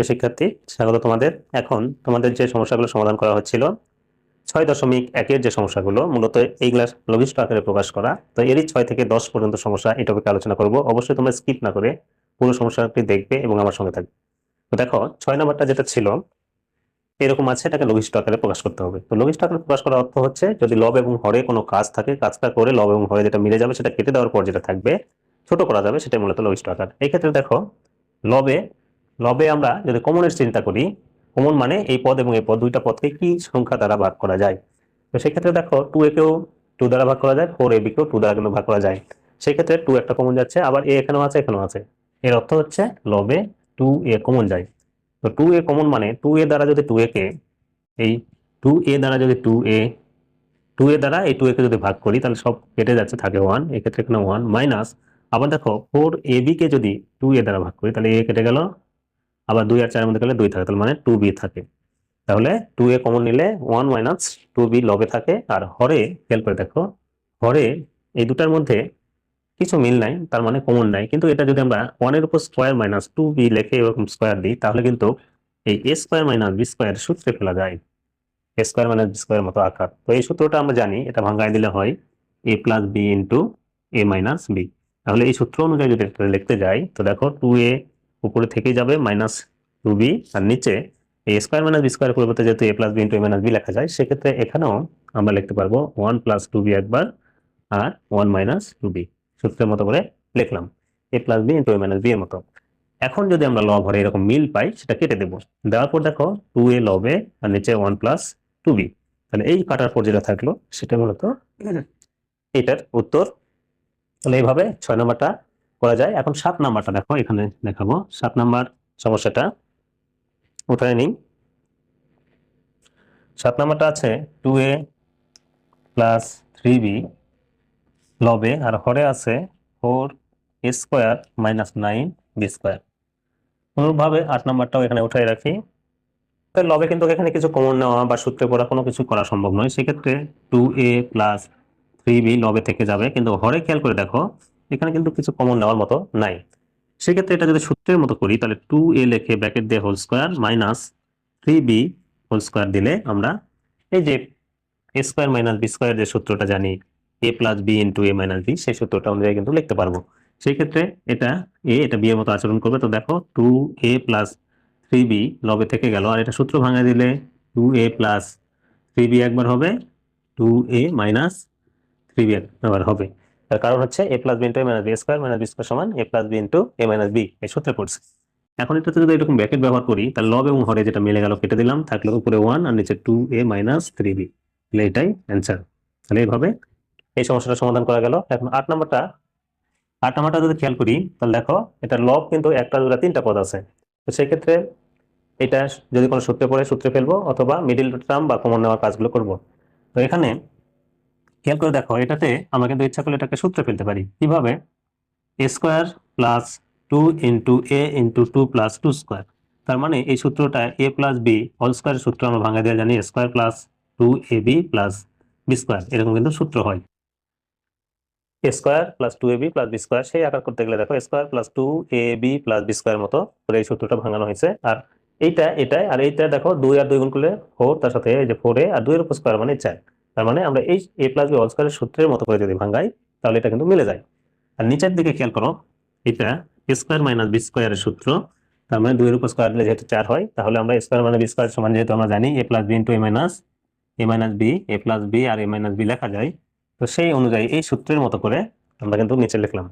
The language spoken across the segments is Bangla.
প্রিয় শিক্ষার্থী, স্বাগত তোমাদের। এখন তোমাদের যে সমস্যাগুলো সমাধান করা হচ্ছিল, ছয় দশমিক একের যে সমস্যাগুলো, মূলত এইগুলা লঘিষ্ঠ আকারে প্রকাশ করা। তো এরই ছয় থেকে দশ পর্যন্ত সমস্যা এই টপিকে আলোচনা করব। অবশ্যই তোমরা স্কিপ না করে পুরো সমস্যাটি দেখবে এবং আমার সঙ্গে থাকবে। তো দেখো, ছয় নম্বরটা যেটা ছিল, এরকম আছে, এটাকে লঘিষ্ঠ আকারে প্রকাশ করতে হবে। তো লঘিষ্ঠ আকারে প্রকাশ করার অর্থ হচ্ছে, যদি লব এবং হরে কোনো কাজ থাকে, কাজটা করে লব এবং হরে যেটা মিলে যাবে, সেটা কেটে দেওয়ার পর যেটা থাকবে, ছোট করা যাবে, সেটাই মূলত লঘিষ্ঠ আকার এই ক্ষেত্রে দেখো লবে লবে আমরা যদি কমনের চিন্তা করি কমন মানে এই পদ এবং এই পদ, দুইটা পদকে কি সংখ্যা দ্বারা ভাগ করা যায়? তো সেক্ষেত্রে দেখো টু একেও টু দ্বারা ভাগ করা যায় ফোর এ বিকেও টু দ্বারা কিন্তু ভাগ করা যায়। সেই ক্ষেত্রে টু একটা কমন যাচ্ছে, আবার এ এখানেও আছে এখানেও আছে। এর অর্থ হচ্ছে লবে টু এ কমন যায়। তো টু এ কমন মানে টু এ দ্বারা যদি টু কে, এই টু এ দ্বারা যদি টু এ টু এ দ্বারা এই টু কে যদি ভাগ করি, তাহলে সব কেটে যাচ্ছে, থাকে ওয়ান এক্ষেত্রে এখানে ওয়ান মাইনাস আবার দেখো ফোর এ বি কে যদি টু এ দ্বারা ভাগ করি, তাহলে এ কেটে গেল আবার দুই আর চারের মধ্যে গেলে দুই থাকে, তাহলে মানে টু বি থাকে। তাহলে টু এ কমন নিলে ওয়ান মাইনাস টু বি লবে থাকে, আর হরে, খেয়াল করে দেখো, হরে এই দুটার মধ্যে কিছু মিল নাই, তার মানে কমন নাই। কিন্তু এটা যদি আমরা ওয়ানের উপর স্কোয়ার মাইনাস টু বি লেখে এরকম স্কোয়ার দিই, তাহলে কিন্তু এই A square minus B square সূত্রে ফেলা যায়। A square minus B square মতো আকার। তো এই সূত্রটা আমরা জানি, এটা ভাঙায় দিলে হয় A plus B into A minus B তাহলে এই সূত্র অনুযায়ী যদি লিখতে যাই, তো দেখো টু এ উপরে থেকেই যাবে মাইনাস টু বি আর নিচে A square minus B square পরিবর্তে যেহেতু A plus B into A minus B লেখা যায়, সেক্ষেত্রে এখানেও আমরা লিখতে পারব ওয়ান প্লাস টু বি একবার আর ওয়ান মাইনাস টু বি সূত্রের মতো করে লিখলাম A plus B into A minus B এর মতো। এখন যদি আমরা লব হরে এরকম মিল পাই, সেটা কেটে দেবো। দেওয়ার পর দেখো টু এ লবে আর নিচে ওয়ান প্লাস টু বি তাহলে এই কাটার পর যেটা থাকল, সেটা মূলত এটার উত্তর। তাহলে এইভাবে ছয় নম্বরটা করা যায়। এখন সাত নাম্বারটা দেখো, এখানে দেখাবো। সাত নাম্বার সমস্যাটা। উঠায় নিই। সাত নাম্বারটা আছে two A plus three B লবে আর হরে আছে four A square minus nine B square অনুরূপভাবে আট নাম্বারটাও এখানে উঠাই রাখি। লবে কিন্তু এখানে কিছু কমন নেওয়া বা সূত্রে পড়া কোনো কিছু করা সম্ভব নয়। সেক্ষেত্রে two A plus three B লবে থেকে যাবে। কিন্তু হরে খেয়াল করে দেখো এখানে কিন্তু কিছু কমন নেওয়ার মতো নাই। সেক্ষেত্রে এটা যদি সূত্রের মতো করি, তাহলে টু এ লেখে ব্র্যাকেট দিয়ে whole square minus three B whole square দিলে আমরা এই যে A square minus B square যে সূত্রটা জানি A plus B into A minus B সেই সূত্রটা অনুযায়ী কিন্তু লিখতে পারব। সেই ক্ষেত্রে এটা এ এটা বি এর মতো আচরণ করবে। তো দেখো two A plus three B লবে থেকে গেল। আর এটা সূত্র ভাঙা দিলে two A plus three B একবার হবে two A minus three B একবার হবে। তার কারণ হচ্ছে A plus B into A minus B square minus B square সমান A plus B into A minus B এই সূত্রে পড়ছে। এখন এটাতে যদি এরকম ব্র্যাকেট ব্যবহার করি, তাহলে লব এবং হরে যেটা মিলে গেল, কেটে দিলাম, থাকল উপরে ওয়ান আর নিচে two A minus three B তাহলে এটাই অ্যান্সার তাহলে এইভাবে এই সমস্যাটা সমাধান করা গেল। এখন আট নম্বরটা আট নম্বরটা যদি খেয়াল করি, তাহলে দেখো, এটা লব কিন্তু একটা, দুটা, তিনটা পদ আছে। তো সেক্ষেত্রে এটা যদি কোনো সূত্রে পড়ে, সূত্রে ফেলব, অথবা মিডিল টার্ম বা কমন নেওয়ার কাজগুলো করব। তো এখানে খেয়াল করে দেখো, এটাতে আমরা কিন্তু ইচ্ছা করলে এটাকে সূত্রে ফেলতে পারি। কীভাবে? A square plus two into A into two plus two square তার মানে এই সূত্রটা এ প্লাস বি হোল স্কোয়ারের সূত্র আমরা ভাঙা দিয়ে জানি square plus two A B plus B square এরকম কিন্তু সূত্র হয়। A square plus two A B plus B square সেই আকার করতে গেলে দেখো square plus two A B plus B square মতো করে এই সূত্রটা ভাঙানো হয়েছে। আর এইটা, এটাই, আর এইটা দেখো, দুই আর দুই গুণ করলে ফোর তার সাথে এই যে ফোর এ আর দুইয়ের উপর স্কোয়ার মানে চার। তার মানে আমরা এই এ প্লাস বি স্কোয়ারের সূত্রের মতো করে যদি ভাঙাই, তাহলে এটা কিন্তু মিলে যায়। আর নিচের দিকে খেয়াল করো, এটা স্কোয়ার মাইনাস বি স্কোয়ারের সূত্র, তার মানে দুইয়ের উপর স্কোয়ার দিলে যেহেতু চার হয়, তাহলে আমরা স্কোয়ার মাইনাস বি স্কোয়ার সমান যেহেতু আমরা জানি A plus B into A minus A minus B A plus B R A minus B লেখা যায়। তো সেই অনুযায়ী এই সূত্রের মতো করে আমরা কিন্তু নিচে লিখলাম।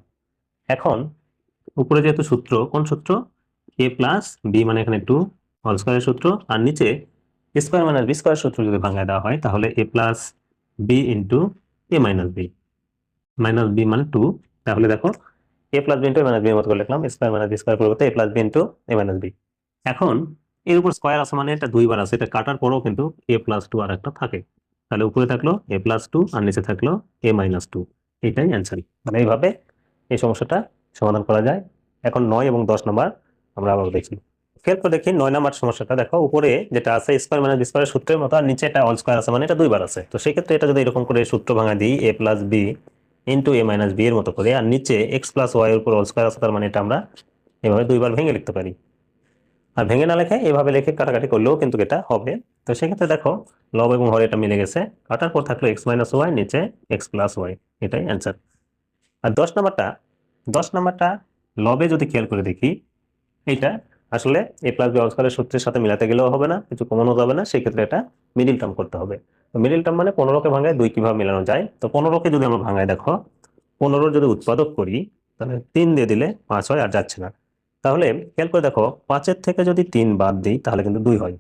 এখন উপরে যেহেতু সূত্র, কোন সূত্র? এ প্লাস বি মানে এখানে টু হোল স্কোয়ারের সূত্র, আর নিচে স্কোয়ার মাইনাস বি স্কোয়ার সূত্র যদি ভাঙায় দেওয়া হয়, তাহলে A plus B into A minus B. Minus B মানে টু। তাহলে দেখো, A plus B into A minus B মতো করে লিখলাম, স্কোয়ার মাইনাস বি স্কোয়ার পরিবর্তে A plus B into A minus B. এখন এর উপর স্কোয়ার আছে মানে এটা দুইবার আছে, এটা কাটার পরেও কিন্তু এ প্লাস টু আর একটা থাকে। তাহলে উপরে থাকল এ প্লাস টু আর নিচে থাকল এ মাইনাস টু। এটাই অ্যান্সার মানে এইভাবে এই সমস্যাটা সমাধান করা যায়। এখন নয় এবং দশ নম্বর আমরা আবার দেখি খেয়াল করে দেখি নয় নম্বর সমস্যাটা। দেখো, উপরে যেটা আছে স্কোয়ার বি স্কোয়ারের সূত্রের মতো, আর নিচে এটা অল স্কোয়ার আছে মানে এটা দুইবার আছে। তো সেক্ষেত্রে এটা যদি এরকম করে সূত্র ভাঙা দিই A plus B into A minus B এর মতো করে, আর নিচে এক্স প্লাস ওয়াই এর উপর অল স্কোয়ার আছে, তার মানে এটা আমরা এভাবে দুইবার ভেঙে লিখতে পারি। আর ভেঙে না লেখে এভাবে লেখে কাটাকাটি করলেও কিন্তু এটা হবে। তো সেক্ষেত্রে দেখো লব এবং হর এটা মিলে গেছে। কাটার পর থাকল এক্স মাইনাস ওয়াই নিচে এক্স প্লাস ওয়াই এটাই অ্যান্সার আর দশ নাম্বারটা দশ নাম্বারটা লবে যদি খেয়াল করে দেখি, এইটা আসলে এ প্লাস বি অস্কারের সূত্রের সাথে মিলাতে গেলেও হবে না, কিছু কমানো যাবে না, সেক্ষেত্রে এটা মিডিল টার্ম করতে হবে। মিডিল টার্ম মানে পনেরোকে ভাঙায় দুই কীভাবে মেলানো যায়? তো পনেরোকে যদি আমরা ভাঙায় দেখো পনেরোর যদি উৎপাদক করি, তাহলে তিন দিয়ে দিলে পাঁচ হয় আর যাচ্ছে না। তাহলে খেয়াল করে দেখো, পাঁচের থেকে যদি তিন বাদ দিই, তাহলে কিন্তু দুই হয়।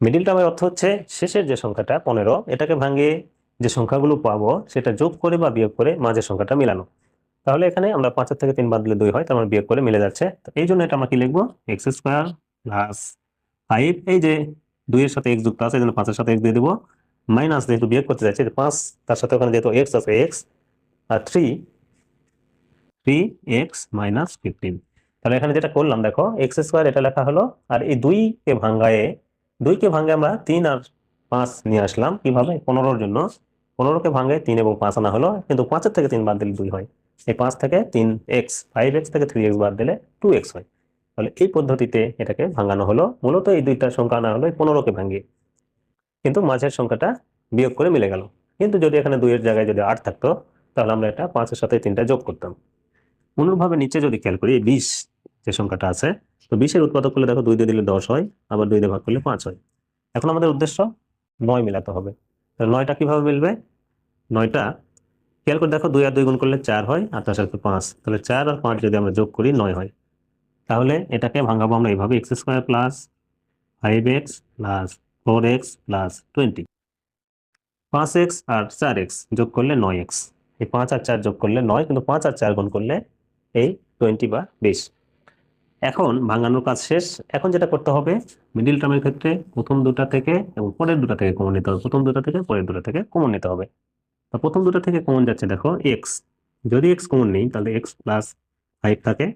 মিডিল টার্মের অর্থ হচ্ছে শেষের যে সংখ্যাটা, পনেরো, এটাকে ভাঙিয়ে যে সংখ্যাগুলো পাবো, সেটা যোগ করে বা বিয়োগ করে মাঝের সংখ্যাটা মিলানো। তাহলে এখানে আমরা পাঁচের থেকে তিন বাদ দিলে দুই হয়, তার মানে বিয়োগ করে মিলে যাচ্ছে। তো এই জন্য এটা আমরা কি লিখব? এক্স স্কোয়ার প্লাস ফাইভ এই যে দুইয়ের সাথে এক্স যুক্ত আছে, এই জন্য পাঁচের সাথে এক্স দিয়ে দেবো। মাইনাস যেহেতু বিয়োগ করতে যাচ্ছে পাঁচ, তার সাথে ওখানে যেহেতু এক্স আছে এক্স আর three three X minus fifteen তাহলে এখানে যেটা করলাম, দেখো এক্স স্কোয়ার এটা লেখা হলো, আর এই দুইকে ভাঙ্গায়ে দুইকে ভাঙ্গে আমরা তিন আর পাঁচ নিয়ে আসলাম। কীভাবে? পনেরোর জন্য। পনেরোকে ভাঙ্গে তিন এবং পাঁচ আনা হলো, কিন্তু পাঁচের থেকে তিন বাদ দিলে দুই হয়। এই পাঁচ থেকে তিন এক্স ফাইভ এক্স থেকে থ্রি এক্স বাদ দিলে টু এক্স হয়। তাহলে এই পদ্ধতিতে এটাকে ভাঙানো হলো। মূলত এই দুইটা সংখ্যা আনা হলো এই পনেরোকে ভাঙ্গিয়ে কিন্তু মাঝের সংখ্যাটা বিয়োগ করে মিলে গেল। কিন্তু যদি এখানে দুইয়ের জায়গায় যদি আট থাকতো, তাহলে আমরা এটা পাঁচের সাথে তিনটা যোগ করতাম। অনুরূপভাবে নিচে যদি খেয়াল করি, বিশ যে সংখ্যাটা আছে, তো বিশের উৎপাদক করলে দেখো দুই দিয়ে দিলে দশ হয়, আবার দুই দিয়ে ভাগ করলে পাঁচ হয়। এখন আমাদের উদ্দেশ্য নয় মেলাতে হবে। তাহলে নয়টা কীভাবে মিলবে? নয়টা খেয়াল করে দেখো দুই আর দুই গুণ করলে চার হয়, আর তার সাথে পাঁচ। তাহলে চার আর পাঁচ যদি আমরা যোগ করি নয় হয়। তাহলে এটাকে ভাঙাবো আমরা এইভাবে, X square plus five X plus four X plus twenty. পাঁচ এক্স আর চার এক্স যোগ করলে নয় এক্স। এই পাঁচ আর চার যোগ করলে নয়, কিন্তু পাঁচ আর চার গুণ করলে এই টোয়েন্টি বা বিশ। এখন ভাঙানোর কাজ শেষ। এখন যেটা করতে হবে মিডিল টার্মের ক্ষেত্রে প্রথম দুটা থেকে এবং পরের দুটা থেকে কমন নিতে হবে। প্রথম দুটা থেকে পরের দুটা থেকে কমন নিতে হবে। তো প্রথম দুটো থেকে কমন যাচ্ছে, দেখো এক্স যদি এক্স কমন নেই, তাহলে এক্স প্লাস ফাইভ থাকে।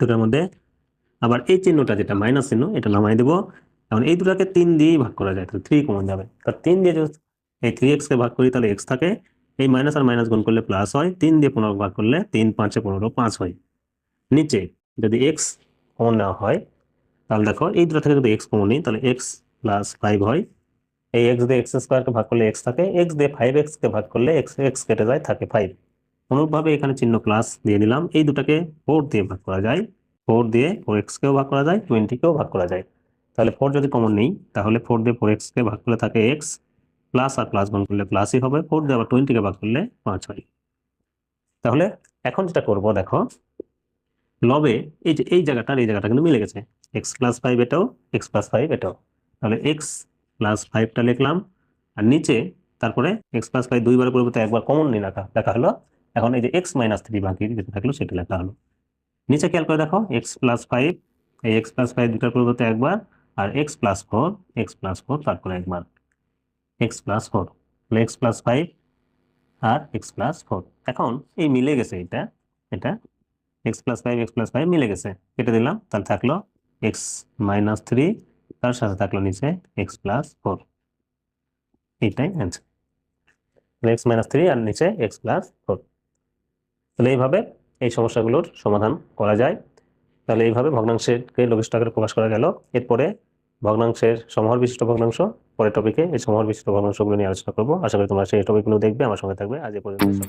দুটার মধ্যে আবার এই চিহ্নটা যেটা মাইনাস চিহ্ন, এটা নামাই দেবো। এখন এই দুটাকে তিন দিয়েই ভাগ করা যায়, তাহলে থ্রি কমন যাবে। তার তিন দিয়ে যদি এই থ্রি এক্সকে ভাগ করি, তাহলে এক্স থাকে। এই মাইনাস আর মাইনাস গুণ করলে প্লাস হয়। তিন দিয়ে পনেরো ভাগ করলে তিন, পাঁচে পনেরো, পাঁচ হয়। নিচে যদি এক্স কমন নেওয়া হয়, তাহলে দেখো, এই দুটো থেকে যদি এক্স কমন নিই, তাহলে এক্স প্লাস ফাইভ হয়। এই এক্স দিয়ে এক্স স্কোয়ারকে ভাগ করলে এক্স থাকে এক্স দিয়ে ফাইভ এক্সকে ভাগ করলে এক্স এক্স কেটে যায় থাকে ফাইভ অনুরূপভাবে এখানে চিহ্ন প্লাস দিয়ে নিলাম এই দুটাকে ফোর দিয়ে ভাগ করা যায়। ফোর দিয়ে ফোর এক্সকেও ভাগ করা যায় টোয়েন্টিকেও ভাগ করা যায়। তাহলে ফোর যদি কমন নেই, তাহলে ফোর দিয়ে ফোর এক্সকে ভাগ করলে থাকে এক্স প্লাস আর প্লাস গুণ করলে প্লাসই হবে ফোর দিয়ে আবার টোয়েন্টিকে ভাগ করলে পাঁচ হয়। তাহলে এখন যেটা করব দেখো, লবে এই যে, এই জায়গাটা এই জায়গাটা কিন্তু মিলে গেছে। এক্স প্লাস ফাইভ এটাও এক্স প্লাস ফাইভ এটাও। তাহলে এক্স প্লাস ফাইভটা লিখলাম আর নিচে তারপরে এক্স প্লাস ফাইভ দুইবারের পরিবর্তে একবার কমন নিয়ে লেখা লেখা হলো এখন এই যে এক্স মাইনাস থ্রি বাকি যেটা থাকল সেটা লেখা হলো নিচে খেয়াল করে দেখো এক্স প্লাস ফাইভ এই এক্স প্লাস ফাইভ দুটার পরিবর্তে একবার আর X plus four X plus four তারপরে একবার X plus four X plus five আর এক্স প্লাস ফোর এখন এই মিলে গেছে এটা এটা X plus five X plus five মিলে গেছে কেটে দিলাম তাহলে থাকল এক্স মাইনাস থ্রি তার সাথে থাকল নিচে এক্স প্লাস ফোর এইটাই অ্যান্সার এক্স মাইনাস থ্রি আর নিচে এক্স প্লাস ফোর তাহলে এইভাবে এই সমস্যাগুলোর সমাধান করা যায়। তাহলে এইভাবে ভগ্নাংশকে লঘিষ্ঠ আকারে প্রকাশ করা গেল। এরপরে ভগ্নাংশের সমহর বিশিষ্ট ভগ্নাংশ, পরের টপিকে এই সমহর বিশিষ্ট ভগ্নাংশগুলো নিয়ে আলোচনা করব। আশা করি তোমরা সেই টপিকগুলো দেখবে। আমার সঙ্গে থাকবে। আজ এ পর্যন্ত